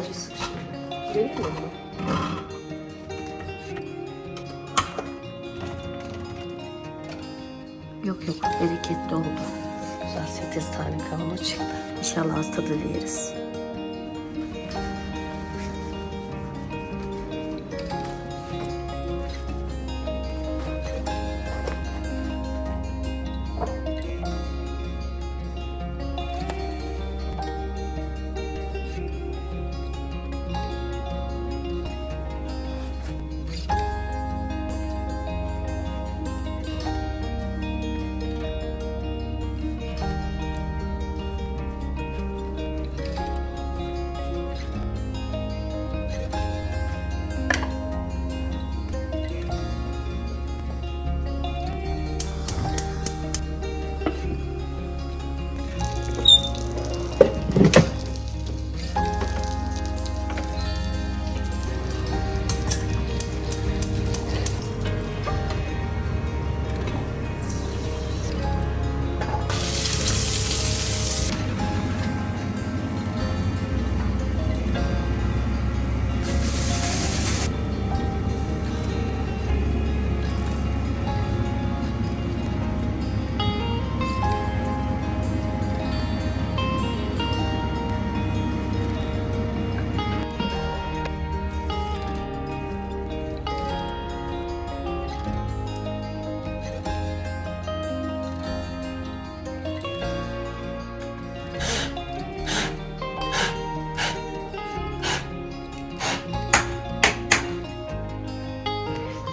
Sadece sık şimdi. Vereyim mi onu? Yok yok bereketli oldu. Güzel 8 tane kavanoz çıktı. İnşallah az tadıyla yeriz.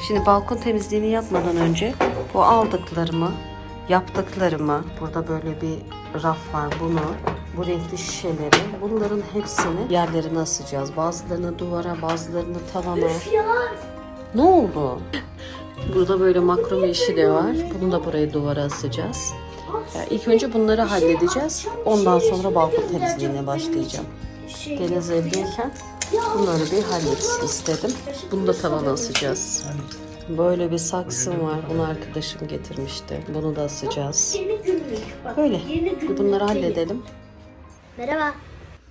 Şimdi balkon temizliğini yapmadan önce bu aldıklarımı, yaptıklarımı, burada böyle bir raf var bunu, bu renkli şişeleri, bunların hepsini yerlerine asacağız. Bazılarını duvara, bazılarını tavana. Ne oldu? Burada böyle makrome işi de var. Bunu da buraya duvara asacağız. Yani ilk önce bunları halledeceğiz. Ondan sonra balkon temizliğine başlayacağım. Deniz evdeyken bunları bir halletsin istedim. Bunu da tavana asacağız. Böyle bir saksım var. Bunu arkadaşım getirmişti. Bunu da asacağız. Böyle. Bunları halledelim. Merhaba.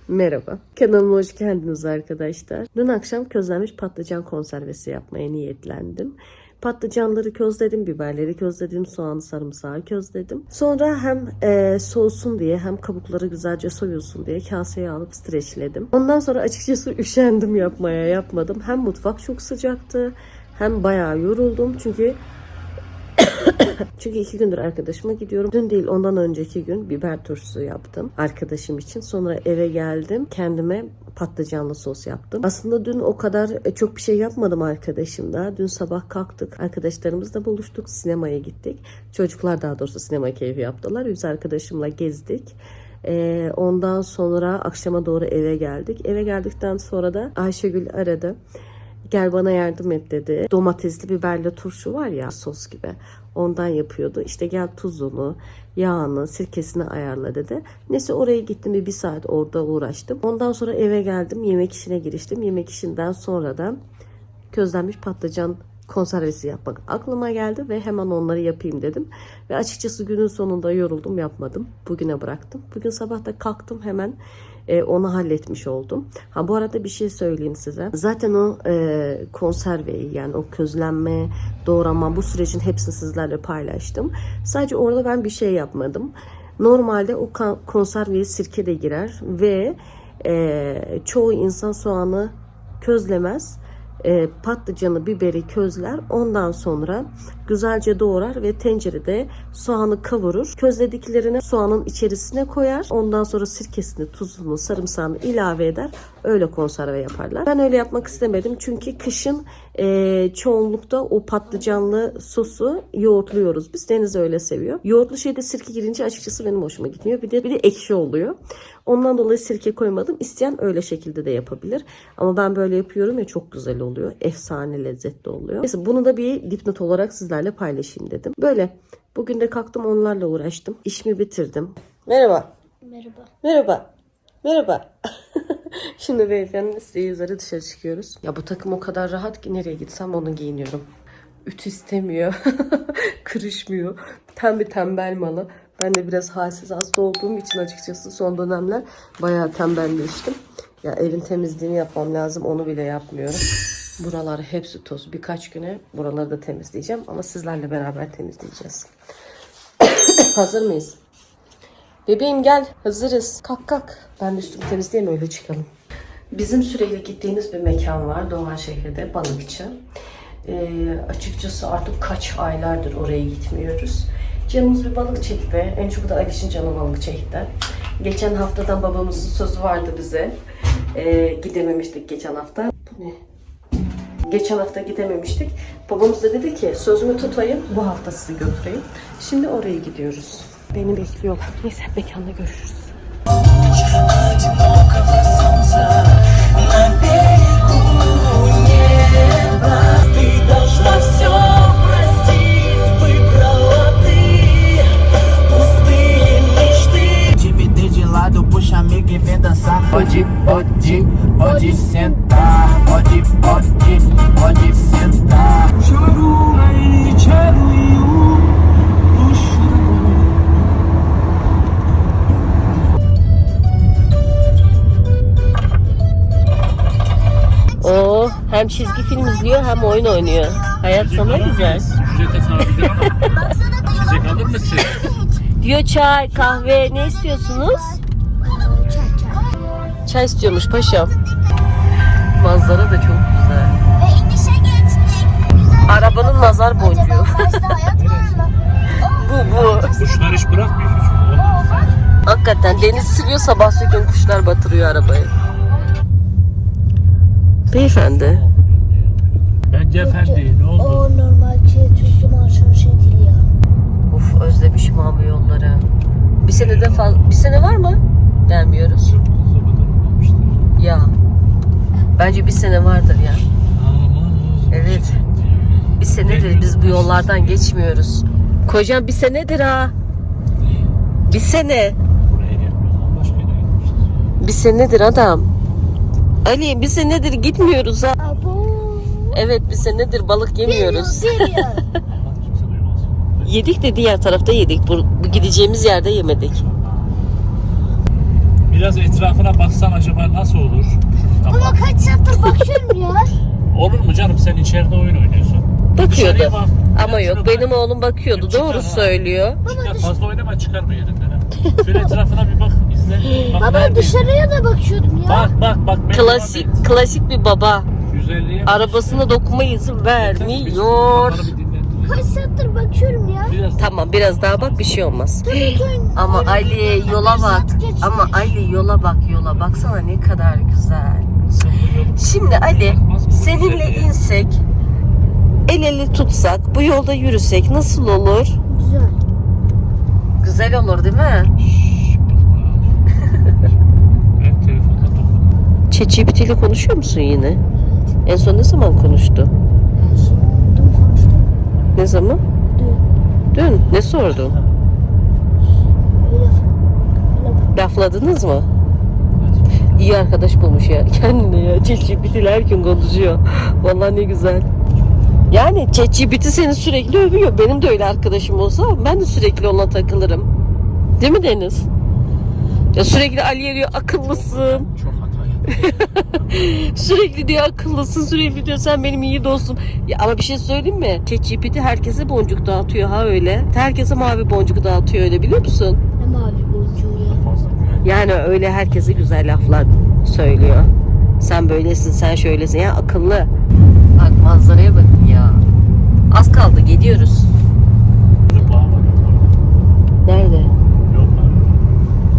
Merhaba. Kanalıma hoş geldiniz arkadaşlar. Dün akşam közlenmiş patlıcan konservesi yapmaya niyetlendim. Patlıcanları közledim, biberleri közledim, soğanı, sarımsağı közledim. Sonra hem e, soğusun diye hem kabukları güzelce soyulsun diye kaseye alıp streçledim. Ondan sonra açıkçası üşendim yapmaya, yapmadım. Hem mutfak çok sıcaktı hem bayağı yoruldum çünkü çünkü iki gündür arkadaşıma gidiyorum. Dün değil ondan önceki gün biber turşusu yaptım arkadaşım için. Sonra eve geldim. Kendime patlıcanlı sos yaptım. Aslında dün o kadar e, çok bir şey yapmadım arkadaşımla. Dün sabah kalktık. Arkadaşlarımızla buluştuk. Sinemaya gittik. Çocuklar daha doğrusu sinema keyfi yaptılar. Biz arkadaşımla gezdik. Ee, ondan sonra akşama doğru eve geldik. Eve geldikten sonra da Ayşegül aradı. Gel bana yardım et dedi. Domatesli biberli turşu var ya sos gibi. Ondan yapıyordu. İşte gel tuzunu, yağını, sirkesini ayarla dedi. Neyse oraya gittim bir, bir saat orada uğraştım. Ondan sonra eve geldim. Yemek işine giriştim. Yemek işinden sonra da közlenmiş patlıcan konservesi yapmak aklıma geldi ve hemen onları yapayım dedim. Ve açıkçası günün sonunda yoruldum yapmadım. Bugüne bıraktım. Bugün sabah da kalktım hemen e, onu halletmiş oldum. Ha bu arada bir şey söyleyeyim size. Zaten o e, konserveyi yani o közlenme, doğrama bu sürecin hepsini sizlerle paylaştım. Sadece orada ben bir şey yapmadım. Normalde o konserveye sirke de girer ve e, çoğu insan soğanı közlemez. E, patlıcanı, biberi közler. Ondan sonra güzelce doğrar ve tencerede soğanı kavurur. Közlediklerini soğanın içerisine koyar. Ondan sonra sirkesini, tuzunu, sarımsağını ilave eder. Öyle konserve yaparlar. Ben öyle yapmak istemedim. Çünkü kışın e, çoğunlukta o patlıcanlı sosu yoğurtluyoruz. Biz Deniz öyle seviyor. Yoğurtlu şeyde sirke girince açıkçası benim hoşuma gitmiyor. Bir de bir de ekşi oluyor. Ondan dolayı sirke koymadım. İsteyen öyle şekilde de yapabilir. Ama ben böyle yapıyorum ya çok güzel oluyor. Efsane lezzetli oluyor. Neyse bunu da bir dipnot olarak sizlerle paylaşayım dedim. Böyle. Bugün de kalktım onlarla uğraştım. İşimi bitirdim. Merhaba. Merhaba. Merhaba. Merhaba. Şimdi beyefendinin isteği üzere dışarı çıkıyoruz. Ya bu takım o kadar rahat ki nereye gitsem onu giyiniyorum. Ütü istemiyor. Kırışmıyor. Tam bir tembel malı. Ben de biraz halsiz hasta olduğum için açıkçası son dönemler bayağı tembelleştim. Ya evin temizliğini yapmam lazım. Onu bile yapmıyorum. Buralar hepsi toz. Birkaç güne buraları da temizleyeceğim. Ama sizlerle beraber temizleyeceğiz. Hazır mıyız? Bebeğim gel hazırız. Kalk kalk. Ben de üstümü temizleyeyim öyle çıkalım. Bizim sürekli gittiğimiz bir mekan var Doğanşehir'de balıkçı. Ee, açıkçası artık kaç aylardır oraya gitmiyoruz. Canımız bir balık çekti. En çok da Aliş'in canı balık çekti. Geçen haftadan babamızın sözü vardı bize. Ee, gidememiştik geçen hafta. Bu ne? Geçen hafta gidememiştik. Babamız da dedi ki sözümü tutayım bu hafta sizi götüreyim. Şimdi oraya gidiyoruz. Beni bekliyorlar. Neyse mekanda görüşürüz. Pode, pode, pode sentar, pode, pode, pode sentar. Chorou aí, chorou. Hem çizgi film izliyor hem oyun oynuyor. Hayat sana güzel. Ücrete sabitler ama. İçecek alır mısın? Diyor çay, kahve ne istiyorsunuz? Çay istiyormuş paşam. Manzara da çok güzel. Arabanın nazar boncuğu. Bu bu. Kuşlar hiç bırakmıyor. Hakikaten deniz siliyor sabah gün kuşlar batırıyor arabayı. Beyefendi. Bence efendi ne oldu? O normal şey, Türkçe marşın şey değil ya. Uf özlemişim abi yolları. Bir senede fazla... Bir sene var mı? Gelmiyoruz. Ya. Bence bir sene vardır ya. Evet. Bir senedir biz bu yollardan geçmiyoruz. Kocam bir senedir ha. Bir sene. Buraya gelmiyoruz. Başka yere gitmişiz. Bir senedir adam. Ali bir senedir gitmiyoruz ha. Evet bir senedir balık yemiyoruz. Duymaz. Yedik de diğer tarafta yedik. Bu, bu gideceğimiz yerde yemedik. Biraz etrafına baksan acaba nasıl olur? Şuradan Ama bak. kaç saattir bakıyorum ya. Olur mu canım sen içeride oyun oynuyorsun. Bakıyordu. Dışarıya bak. Ama yok benim oğlum bakıyordu. Çıkar Doğru ha. söylüyor. Çıkar, fazla oynama çıkarma yerinden. ha. Şöyle etrafına bir bak izle. Bak, Baba dışarıya da bakıyordum ya. Bak bak bak. Klasik klasik bir baba. Güzelliğe bak Arabasına dokunma izin vermiyor. Kaç saattir bakıyorum ya. Biraz Tamam biraz daha bak bir şey olmaz. Ama Ali yola bak. Ama Ali yola bak yola. Baksana ne kadar güzel. Şimdi Ali seninle insek el ele tutsak bu yolda yürüsek nasıl olur? güzel. Güzel olur değil mi? Ben. ChatGPT ile konuşuyor musun yine? En son ne zaman konuştu? Ne zaman? Dün. Dün. Ne? Öyle. Öyle. Lafladınız mı? İyi arkadaş bulmuş ya kendine ya. ChatGPT ile her gün konuşuyor. Vallahi ne güzel. Yani ChatGPT seni sürekli övüyor. Benim de öyle arkadaşım olsa ben de sürekli ona takılırım. Değil mi Deniz? Ya sürekli Ali'ye diyor akıllısın. Çok. Sürekli diyor akıllısın. Sürekli diyor sen benim iyi dostum. Ya ama bir şey söyleyeyim mi? ChatGPT herkese boncuk dağıtıyor ha öyle. Herkese mavi boncuk dağıtıyor öyle biliyor musun? Ne mavi boncuğu ya. Yani öyle herkese güzel laflar söylüyor. Sen böylesin, sen şöylesin. Ya akıllı. Bak manzaraya bakın ya. Az kaldı gidiyoruz. Nerede?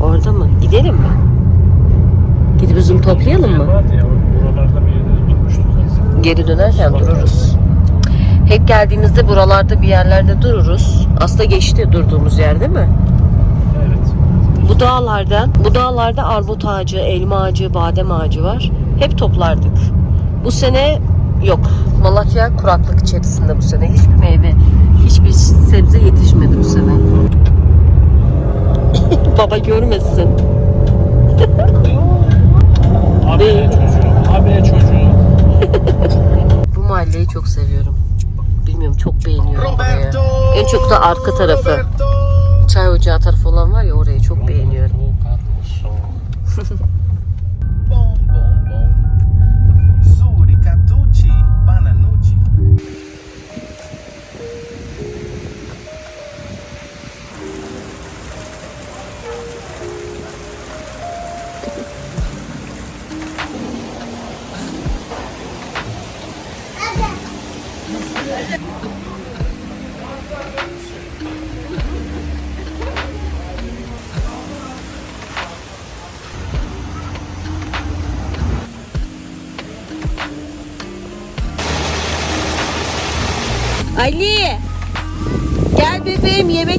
Orada mı? Gidelim mi? Gidip üzüm toplayalım mı? Geri dönerken dururuz. Hep geldiğimizde buralarda bir yerlerde dururuz. Aslında geçti durduğumuz yer değil mi? Evet. Bu dağlardan, bu dağlarda armut ağacı, elma ağacı, badem ağacı var. Hep toplardık. Bu sene yok. Malatya kuraklık içerisinde bu sene. Hiçbir meyve, hiçbir sebze yetişmedi bu sene. Baba görmesin. Abine çocuğu. Abine çocuğu. Bu mahalleyi çok seviyorum. Bilmiyorum çok beğeniyorum burayı. En çok da arka tarafı. Çay ocağı tarafı olan var ya orayı çok beğeniyorum.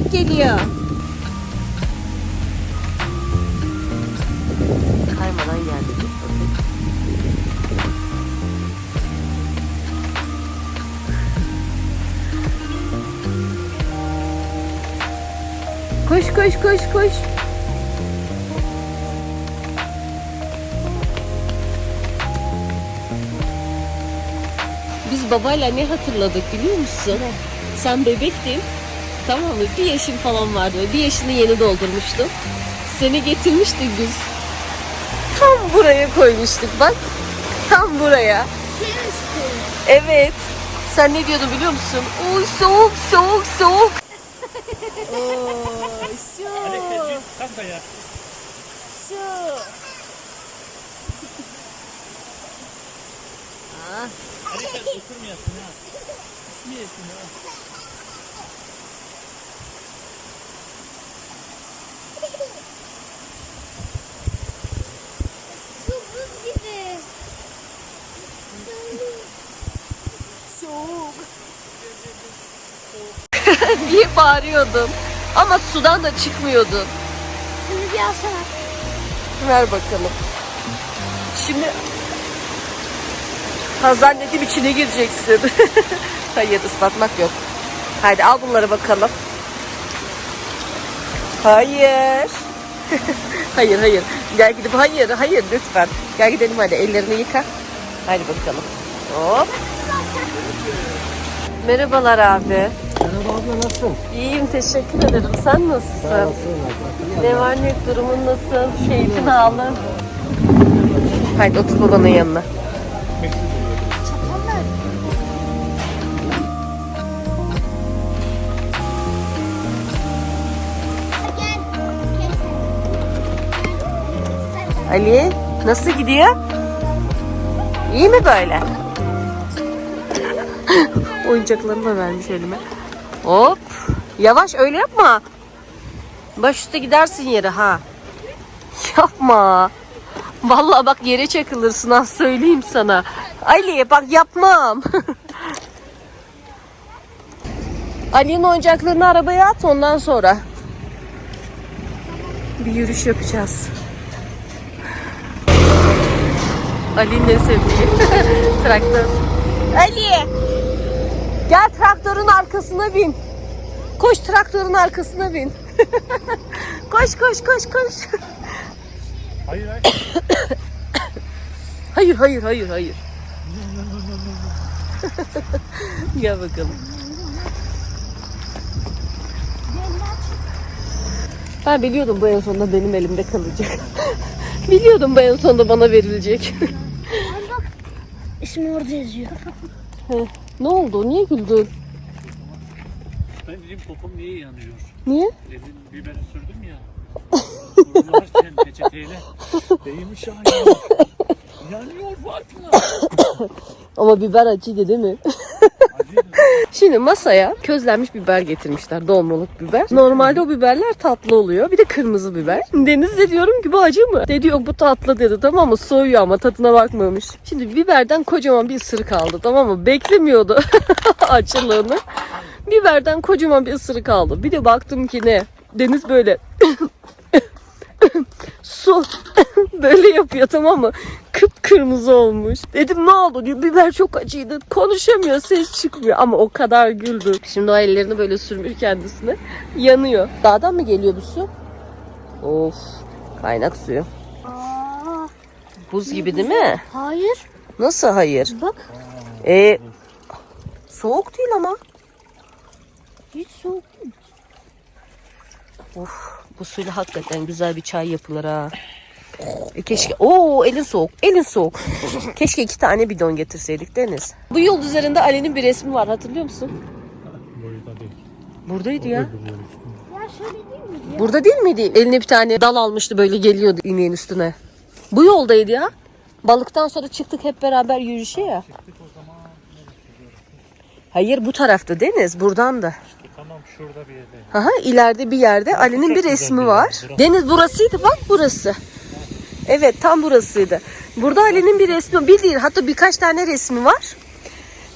yemek geliyor. Kaymadan geldi. Koş koş koş koş. Biz babayla ne hatırladık biliyor musun? Sen bebektin. Tamam mı? Bir yaşın falan vardı. Bir yaşını yeni doldurmuştun. Seni getirmiştik biz. Tam buraya koymuştuk bak. Tam buraya. Evet. Sen ne diyordun biliyor musun? Oy soğuk soğuk soğuk. Kalk da ya. Hadi sen oturmayasın ha. Niyesin ha? Su buz gibi. Diye bağırıyordun. Ama sudan da çıkmıyordun. Şunu bir alsana. Ver bakalım. Şimdi ha zannettim içine gireceksin. Hayır ıslatmak yok. Haydi al bunları bakalım. Hayır. hayır hayır. Gel gidip hayır hayır lütfen. Gel gidelim hadi ellerini yıka. Hadi bakalım. Hop. Merhabalar abi. Merhaba abla nasılsın? İyiyim teşekkür ederim. Sen nasılsın? Ne var ne yok durumun nasıl? Keyfin halin? Haydi otur babanın yanına. Ali nasıl gidiyor? İyi mi böyle? Oyuncaklarını da vermiş elime. Hop. Yavaş öyle yapma. Baş üstte gidersin yere ha. Yapma. Vallahi bak yere çakılırsın ha söyleyeyim sana. Ali bak yapmam. Ali'nin oyuncaklarını arabaya at ondan sonra. Bir yürüyüş yapacağız. Ali'nin sevdiği traktör. Ali! Gel traktörün arkasına bin. Koş traktörün arkasına bin. koş koş koş koş. Hayır hayır. Hayır hayır hayır hayır. Gel bakalım. Ben biliyordum bu en sonunda benim elimde kalacak. biliyordum bu en sonunda bana verilecek. İsmi orada yazıyor. Ne oldu? Niye güldün? Ben dedim kokum niye yanıyor? Niye? Elin biberi sürdüm ya. Vurgularken peçeteyle. Değmiş yanıyor. Yanıyor Fatma. Ama biber acıydı değil mi? Şimdi masaya közlenmiş biber getirmişler. Dolmalık biber. Normalde o biberler tatlı oluyor. Bir de kırmızı biber. Deniz de diyorum ki bu acı mı? Dedi yok bu tatlı dedi tamam mı? Soğuyor ama tadına bakmamış. Şimdi biberden kocaman bir ısırık aldı tamam mı? Beklemiyordu açılığını. Biberden kocaman bir ısırık aldı. Bir de baktım ki ne? Deniz böyle su böyle yapıyor tamam mı? Kıpkırmızı olmuş. Dedim ne oldu diyor. Biber çok acıydı. Konuşamıyor ses çıkmıyor ama o kadar güldü. Şimdi o ellerini böyle sürmüş kendisine. Yanıyor. Dağdan mı geliyor bu su? Of kaynak suyu. Aa, Buz gibi değil mi? hayır. Nasıl hayır? Bak. E, soğuk değil ama. Hiç soğuk değil. Of bu suyla hakikaten güzel bir çay yapılır ha. E keşke. Oo elin soğuk. Elin soğuk. keşke iki tane bidon getirseydik Deniz. Bu yol üzerinde Ali'nin bir resmi var hatırlıyor musun? Boyuda değil. Buradaydı ya. Ya şöyle değil mi? Burada değil miydi? Eline bir tane dal almıştı böyle geliyordu ineğin üstüne. Bu yoldaydı ya. Balıktan sonra çıktık hep beraber yürüyüşe ya. Hayır bu tarafta Deniz buradan da. Tamam şurada bir yerde. Aha ileride bir yerde Ali'nin bir resmi var. Deniz burasıydı bak burası. Evet tam burasıydı. Burada Ali'nin bir resmi bir değil hatta birkaç tane resmi var.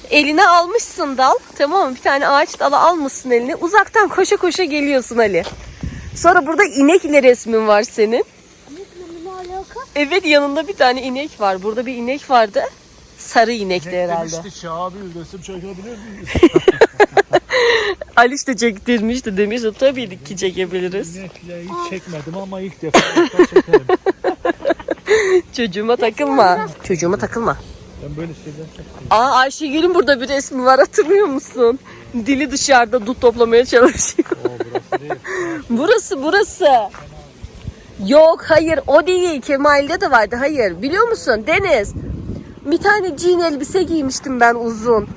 Eline almışsın dal tamam mı? Bir tane ağaç dalı almışsın eline. Uzaktan koşa koşa geliyorsun Ali. Sonra burada inek ile resmin var senin. Evet yanında bir tane inek var. Burada bir inek vardı. Sarı inekti herhalde. İşte abi resim çekebilir miyiz? Aliş de çektirmişti demişti. Tabii ki çekebiliriz. Hiç çekmedim ama ilk defa çekerim. Çocuğuma takılma. Çocuğuma takılma. Ben böyle şeyler çok Aa Ayşegül'ün burada bir resmi var hatırlıyor musun? Dili dışarıda dut toplamaya çalışıyor. O burası değil. burası burası. Yok hayır o değil. Kemal'de de vardı. Hayır. Biliyor musun Deniz? Bir tane jean elbise giymiştim ben uzun.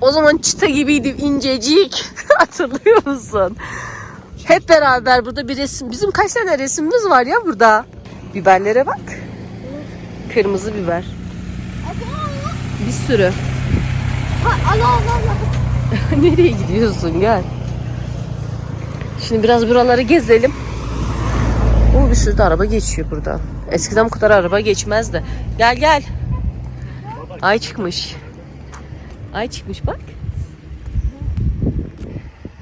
O zaman çıta gibiydim incecik. Hatırlıyor musun? Hep beraber burada bir resim. Bizim kaç tane resmimiz var ya burada. Biberlere bak. Kırmızı biber. Bir sürü. Ha, Allah Allah. Nereye gidiyorsun gel. Şimdi biraz buraları gezelim. O bir sürü de araba geçiyor buradan. Eskiden bu kadar araba geçmezdi. Gel gel. Ay çıkmış. Ay çıkmış bak.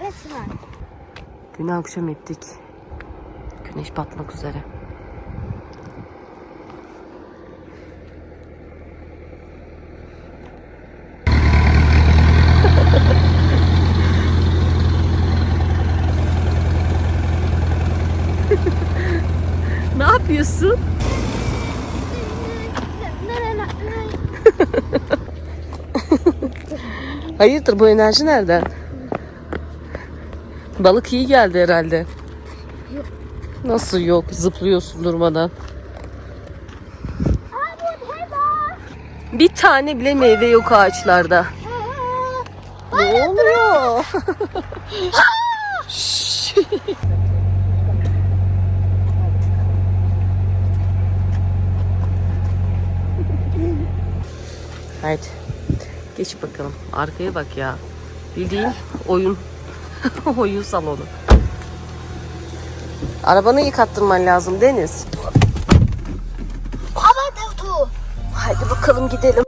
Resmen. Dün akşam ettik. Güneş batmak üzere. ne yapıyorsun? Hayırdır bu enerji nereden? Balık iyi geldi herhalde. Nasıl yok? Zıplıyorsun durmadan. Bir tane bile meyve yok ağaçlarda. Ne oluyor? Şşş. Geç bakalım. Arkaya bak ya. Bildiğin oyun. oyun salonu. Arabanı yıkattırman lazım Deniz. Ama dur. Haydi bakalım gidelim.